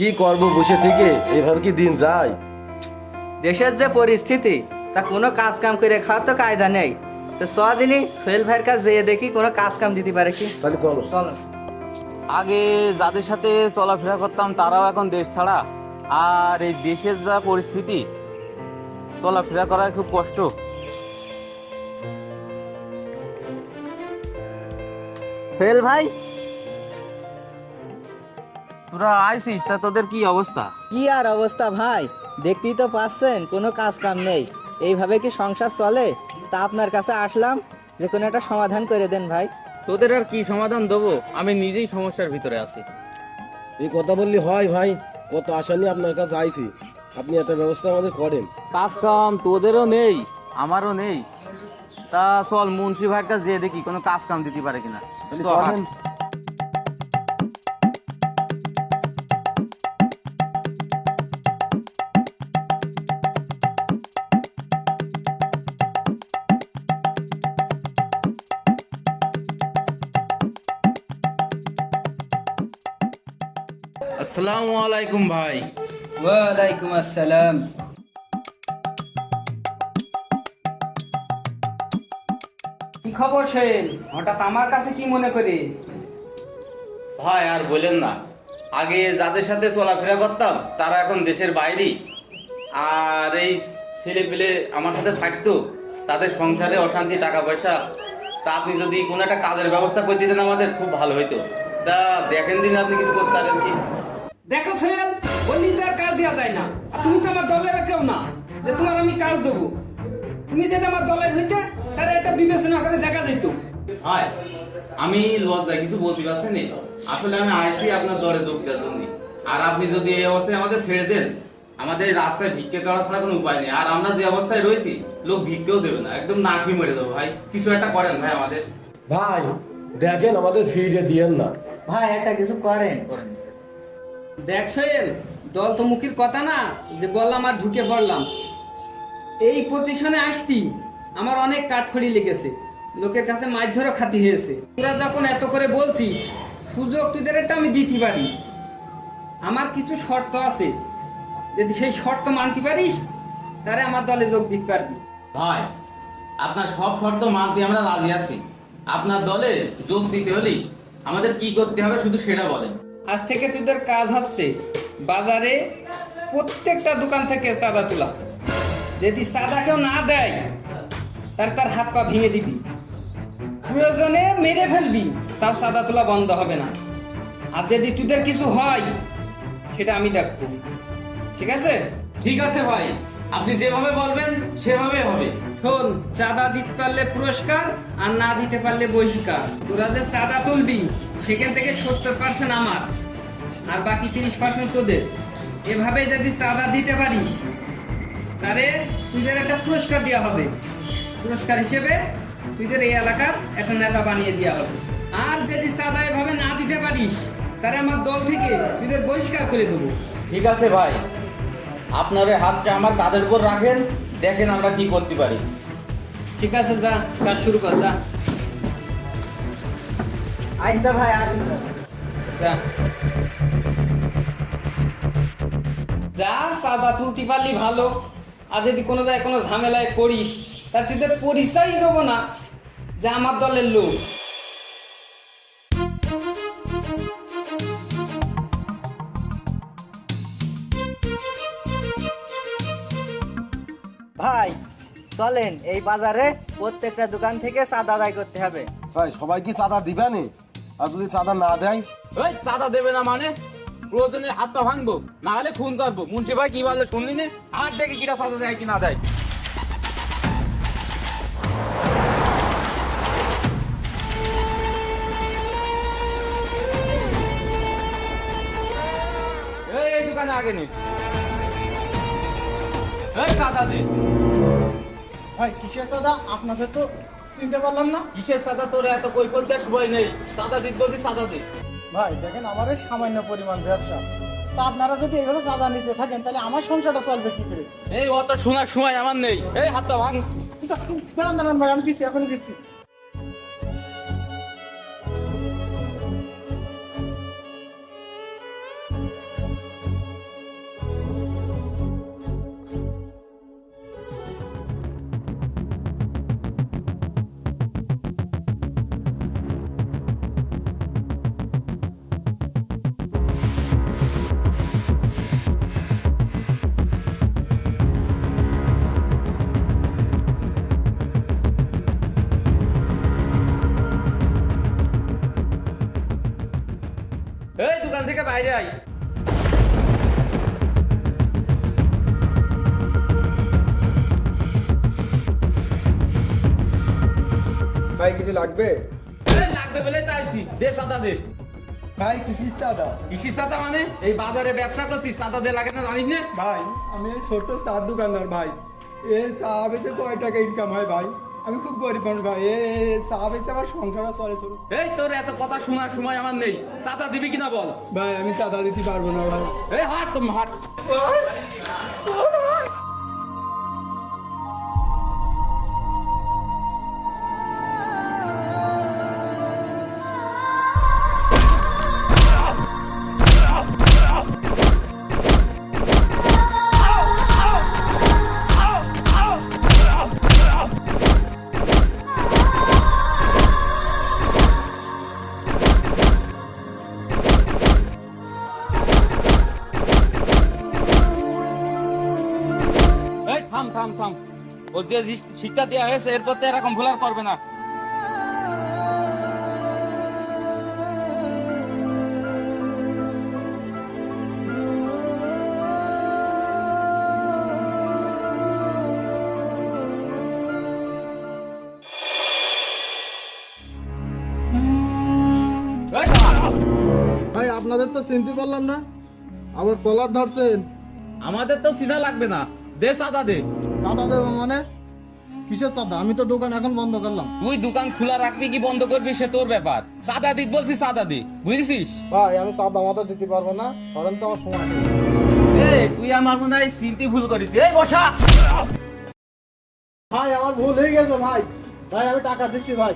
কি করব বসে থেকে? এভাবে কি দিন যায়? দেশের যে পরিস্থিতি তা কোনো কাজ কাম করে খাওয়ার তো কায়দা নেই। তো সদিনই সোহেল ভাইয়ের কাছে যেয়ে দেখি কোনো কাজ কাম দিতে পারে কি? তাহলে চলো। চলো। আগে যাদের সাথে চলাফেরা করতাম তারাও এখন দেশ ছাড়া। আর এই দেশের যা পরিস্থিতি চলাফেরা করা খুব কষ্ট। সোহেল ভাই তোরা আইসিস তা তোদের কি অবস্থা? কি আর অবস্থা ভাই? দেখতেই তো পাচ্ছেন কোনো কাজ কাম নেই। এইভাবে কি সংসার চলে? তা আপনার কাছে আসলাম যে কোনো একটা সমাধান করে দেন ভাই। তোদের আর কি সমাধান দেবো? আমি নিজেই সমস্যার ভিতরে আছি। এই কথা বললি হয় ভাই কত আশা নিয়ে আপনার কাছে আইছি। আপনি একটা ব্যবস্থা আমাদের করেন। কাজ কাম তোদেরও নেই আমারও নেই। তা চল মুন্সি ভাইয়ের কাছে যেয়ে দেখি কোনো কাজ কাম দিতে পারে কিনা। চল, আসসালামু আলাইকুম ভাই। ওয়ালাইকুম আসসালাম। কি খবর সেন? হঠাৎ আমার কাছে কি মনে করে? ভাই আর বলেন না। আগে যাদের সাথে চলাফেরা করতাম তারা এখন দেশের বাইরেই আর এই ছেলে পেলে আমার সাথে থাকতো তাদের সংসারে অশান্তি টাকা পয়সা তা আপনি যদি কোনো একটা কাজের ব্যবস্থা করে দিতেন আমাদের খুব ভালো হইতো। তা দেখেন দিন আপনি কিছু করতে পারেন কি? দেখো সোহেল বললি তো আর কাজ দেওয়া যায় না। আর তুমি তো আমার দলের কেউ না যে তোমার আমি কাজ দেবো। তুমি যদি আমার দলের হইতে তাহলে এটা বিবেচনা করে দেখা যেত। হয় আমি লজ্জায় কিছু বলতে পারছেন না। আসলে আমি আইসি আপনার দরে যোগ দেওয়ার জন্য। আর আপনি যদি এই অবস্থায় আমাদের ছেড়ে দেন আমাদের রাস্তায় ভিক্ষে করা ছাড়া কোনো উপায় নেই। আর আমরা যে অবস্থায় রয়েছি লোক ভিক্ষেও দেবে না। একদম না খেয়ে মরে দেবো ভাই। কিছু একটা করেন ভাই আমাদের। ভাই দেখেন আমাদের ফিরে দিয়েন না। ভাই একটা কিছু করেন। করেন। দেখ সোহেল, দল তো মুখের কথা না, যে বললাম আর ঢুকে পড়লাম। এই পজিশনে আসতি, আমার অনেক কাঠখড়ি লেগেছে। লোকের কাছে মাছ ধরে খাতি হয়েছে। তোরা যখন এত করে বলছিস, সুযোগ তোদের একটা আমি দিতে পারি। আমার কিছু শর্ত আছে। যদি সেই শর্ত মানতে পারিস, তাহলে আমার দলে যোগ দিতে পারবি। ভাই, আপনার সব শর্ত মানতে আমরা রাজি আছি। আপনার দলে যোগ দিতে হলেই আমাদের কি করতে হবে শুধু সেটা বলেন। আজ থেকে তোদের কাজ হচ্ছে বাজারে প্রত্যেকটা দোকান থেকে চাঁদা তোলা। যদি চাঁদা কেউ না দেয় তার তার হাত পা ভেঙে দিবি। প্রয়োজনে মেরে ফেলবি, তাও চাঁদা তোলা বন্ধ হবে না। আর যদি তোদের কিছু হয়, সেটা আমি দেখব। ঠিক আছে? ঠিক আছে ভাই, আপনি যেভাবে বলবেন সেভাবে হবে। চাঁদা দিতে পারলে পুরস্কার আর না দিতে পারলে বহিষ্কার। তোরা যে চাঁদা তুলবি, সেখান থেকে সত্তর পার্সেন্ট আমার। আর বাকি তিরিশ পার্সেন্ট তোদের। এভাবে যদি চাঁদা দিতে পারিস, তাহলে তুইদের একটা পুরস্কার দেওয়া হবে। পুরস্কার হিসেবে তুইদের এই এলাকার একটা নেতা বানিয়ে দেওয়া হবে। আর যদি চাঁদা এভাবে না দিতে পারিস, তাহলে আমার দল থেকে তুইদের বহিষ্কার করে দেবো। ঠিক আছে ভাই, আপনার হাতটা আমার কাঁধের উপর রাখেন, দেখেন আমরা কি করতে পারি। ঠিক আছে যা কাজ শুরু কর যা। আইসা ভাই আর যা। যা সাদা তুলতে পারলি ভালো। আর যদি কোনো জায়গায় কোনো ঝামেলায় পড়িস তার তোদের পরিচয় দেবো না। যে আমার দলের লোক। চলেন এই বাজারে প্রত্যেকটা দোকান থেকে চাঁদা আদায় করতে হবে। ভাই সবাই কি চাঁদা দিবেনি আর যদি চাঁদা না দেয়? ওই চাঁদা দেবে না মানে? প্রয়োজনে হাত পা ভাঙবো না হলে খুন করব। মুন্সি ভাই কি বলে শুনলি না? আর দেখে কিটা চাঁদা দেয় কি না দেয়। এই, এই দোকানে আগে নে। এই চাঁদা দে। ভাই কিসের সাদা? আপনাদের তো চিনতে পারলাম না। কিসের সাদা? তোর এত কৈফল দেওয়ার সময় নেই। সাদা দিক বলছি সাদা দে ভাই দেখেন আমার এই সামান্য পরিমাণ ব্যবসা। তা আপনারা যদি এভাবে সাদা নিতে থাকেন তাহলে আমার সংসারটা চলবে কি করে? এই অত শোনার সময় আমার নেই। এই হাতটা ভাঙ। দাঁড়ান ভাই আমি দিচ্ছি এখন দিচ্ছি। বাইরে আই ভাই কিছু লাগবে? লাগবে বলে চাইছি দে সাদা দে। ভাই কিসির সাদা। কৃষি সাদা মানে? এই বাজারে ব্যবসা করছি সাদা দে লাগে না জানিস না? ভাই আমি ছোট সাত দোকানদার ভাই। এ চা বেচে কয় টাকা ইনকাম হয় ভাই? আমি খুব গরিব মানুষ ভাই। এ চা বেচে আমার সংসার চলে চলো এই তোর এত কথা শোনার সময় আমার নেই। চাঁদা দিবি কিনা বল। ভাই আমি চাঁদা দিতে পারব না ভাই। এই হাট হাট। থাম থাম থাম। ও যে শিক্ষা দেওয়া হয়েছে এরপর তো এরকম ভুল আর করবে না। ভাই আপনাদের তো চিনতে পারলাম না। আবার কলার ধরছেন। আমাদের তো সিনা লাগবে না। দে সাদা দে। চাঁদা দেবো মানে? কিসের চাঁদা আমি তো দোকান এখন বন্ধ করলাম। তুই দোকান খোলা রাখবি কি বন্ধ করবি সে তোর ব্যাপার। সাদা দিক বলছি সাদা দি বুঝেছিস? ভাই আমি চাঁদা মাথা দিতে পারব না। কারণ তো আমার সময় নেই। এই তুই আমার মনে হয় চিনতে ভুল করিস। এই বসা। ভাই আমার ভুল হয়ে গেছে ভাই। ভাই আমি টাকা দিচ্ছি ভাই।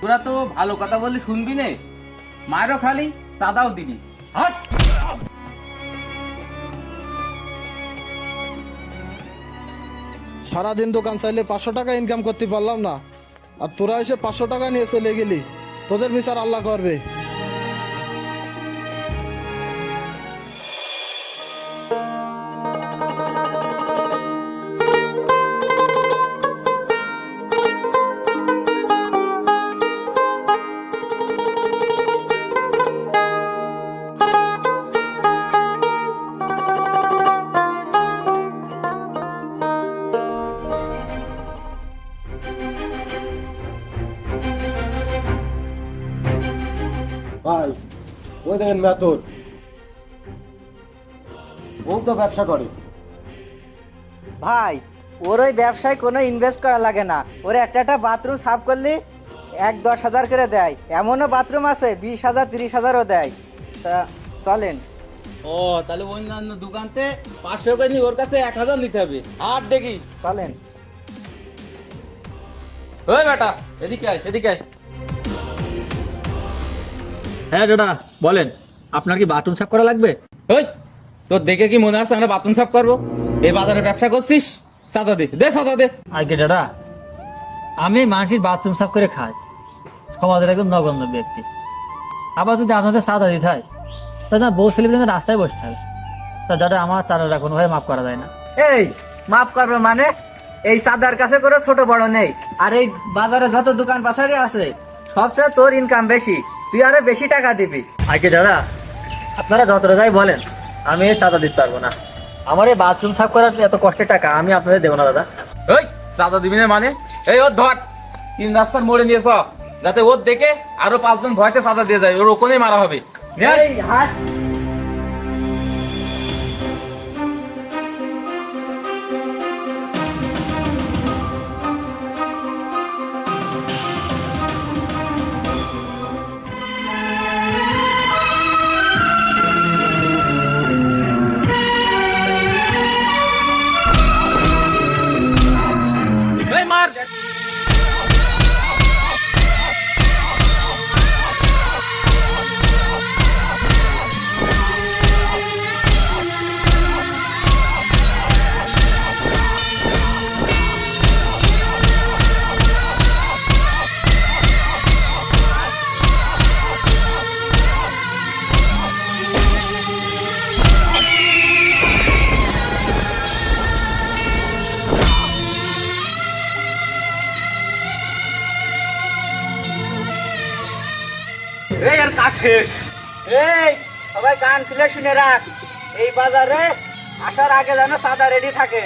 তোরা তো ভালো কথা বললি শুনবি নে। মায়েরও খালি সাদাও দিবি। হট! সারাদিন দোকান চাইলে পাঁচশো টাকা ইনকাম করতে পারলাম না। আর তোরা এসে পাঁচশো টাকা নিয়ে চলে গেলি। তোদের বিচার আল্লাহ করবে। ভাই ওই দেখেন মেথর ও তো ব্যবসা করে। ভাই ওর ওই ব্যবসায় কোনো ইনভেস্ট করা লাগে না। ওর একটা একটা বাথরুম সাফ করলে এক দশ হাজার করে দেয়। এমনও বাথরুম আছে বিশ হাজার তিরিশ হাজারও দেয়। তা চলেন। ও তাহলে অন্যান্য দোকানতে পাঁচশো করে নি ওর কাছে এক হাজার নিতে হবে। আর দেখি। চলেন। ওই বেটা এদিকে আয় এদিকে আয়। হ্যাঁ দাদা বলেন আপনার কি বাথরুম সাফ করা লাগবে? ওই তোর দেখে কি মনে আছে আমরা বাথরুম সাফ করব? এই বাজারে ব্যবসা করছিস? সাদা দে দে সাদা দে। আগে দাদা আমি মানুষের বাথরুম সাফ করে খাই। সমাজের একদম নগণ্য ব্যক্তি। আবার যদি আপনাদের সাদা দিতে হয় তাহলে না বউ ছেলে রাস্তায় বসতে হবে তা দাদা আমার চারাটা কোনোভাবে মাফ করা যায় না। এই মাফ করবে মানে? এই সাদার কাছে করে ছোট বড় নেই। আর এই বাজারে যত দোকান পাশারি আছে সবচেয়ে তোর ইনকাম বেশি। তুই আরে বেশি টাকা দিবি। আগে দাদা আপনারা যতটা যাই বলেন আমি এই চাঁদা দিতে পারব না। আমার এই বাথরুম সাফ করার এত কষ্টের টাকা আমি আপনাদের দেবো না দাদা। ওই চাঁদা দিবি না মানে? এই ওর ধর তিন রাস্তার মোড়ে নিয়ে সব যাতে ওর দেখে আরও পাঁচজন ভয়তে চাঁদা দিয়ে যায় ওর ওখানেই মারা হবে। এই হাট। শেষ। এই সবাই কান খুলে শুনে রাখ। এই বাজারে আসার আগে যেন চাঁদা রেডি থাকে।